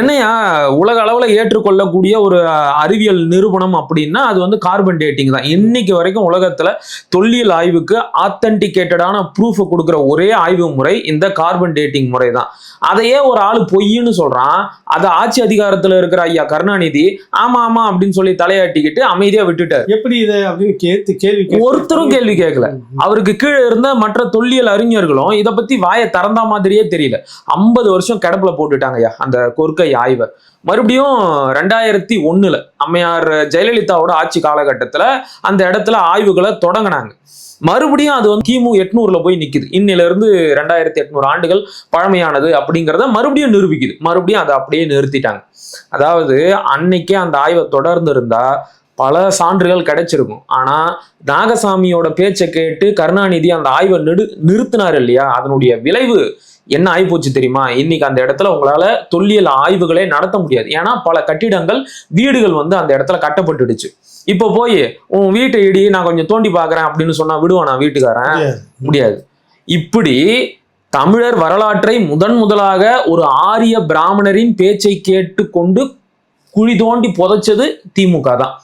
என்னையா உலக அளவுல ஏற்றுக்கொள்ளக்கூடிய ஒரு அறிவியல் நிரூபணம் அப்படின்னா அது வந்து கார்பன் டேட்டிங் தான். இன்னைக்கு வரைக்கும் உலகத்துல தொல்லியல் ஆய்வுக்கு ஆத்தன்டிகேட்டடான ப்ரூஃப் கொடுக்குற ஒரே ஆய்வு முறை இந்த கார்பன் டேட்டிங் முறை தான். அதையே ஒரு ஆள் பொய்ன்னு சொல்றான். அதை ஆட்சி அதிகாரத்துல இருக்கிற ஐயா கருணாநிதி ஆமா ஆமா அப்படின்னு சொல்லி தலையாட்டிக்கிட்டு அமைதியா விட்டுட்டார். எப்படி இது அப்படின்னு கேட்டு கேள்வி ஒருத்தரும் கேள்வி கேட்கல. அவருக்கு கீழே இருந்த மற்ற தொல்லியல் அறிஞர்களும் இதை பத்தி வாயை திறந்தா மாதிரியே தெரியல. ஐம்பது வருஷம் கிடப்புல போட்டுட்டாங்கய்யா அந்த கொற்கை ஆய்வை மறுபடியும் ரெண்டாயிரத்தி ஒண்ணுல அம்மையார் ஜெயலலிதாவோட ஆட்சி காலகட்டத்துல அந்த இடத்துல ஆய்வுகளை தொடங்கினாங்க. மறுபடியும் அது வந்து கிமு எட்நூறுல போய் நிக்குது. இன்னிலிருந்து ரெண்டாயிரத்தி எட்நூறு ஆண்டுகள் பழமையானது அப்படிங்கிறத மறுபடியும் நிரூபிக்குது. மறுபடியும் அதை அப்படியே நிறுத்திட்டாங்க. அதாவது அன்னைக்கே அந்த ஆய்வை தொடர்ந்து இருந்தா பல சான்றுகள் கிடைச்சிருக்கும். ஆனா நாகசாமியோட பேச்சை கேட்டு கருணாநிதி அந்த ஆய்வை நெடு நிறுத்தினார் இல்லையா? அதனுடைய விளைவு என்ன ஆயிப்போச்சு தெரியுமா? இன்னைக்கு அந்த இடத்துல உங்களால தொல்லியல் ஆய்வுகளே நடத்த முடியாது. ஏன்னா பல கட்டிடங்கள் வீடுகள் வந்து அந்த இடத்துல கட்டப்பட்டுடுச்சு. இப்போ போய் உன் வீட்டை இடி நான் கொஞ்சம் தோண்டி பார்க்கறேன் அப்படின்னு சொன்னா விடுவானா வீட்டுக்காரன்? முடியாது. முடியாது. இப்படி தமிழர் வரலாற்றை முதன் முதலாக ஒரு ஆரிய பிராமணரின் பேச்சை கேட்டு கொண்டு குழி தோண்டி புதைச்சது திமுக தான்.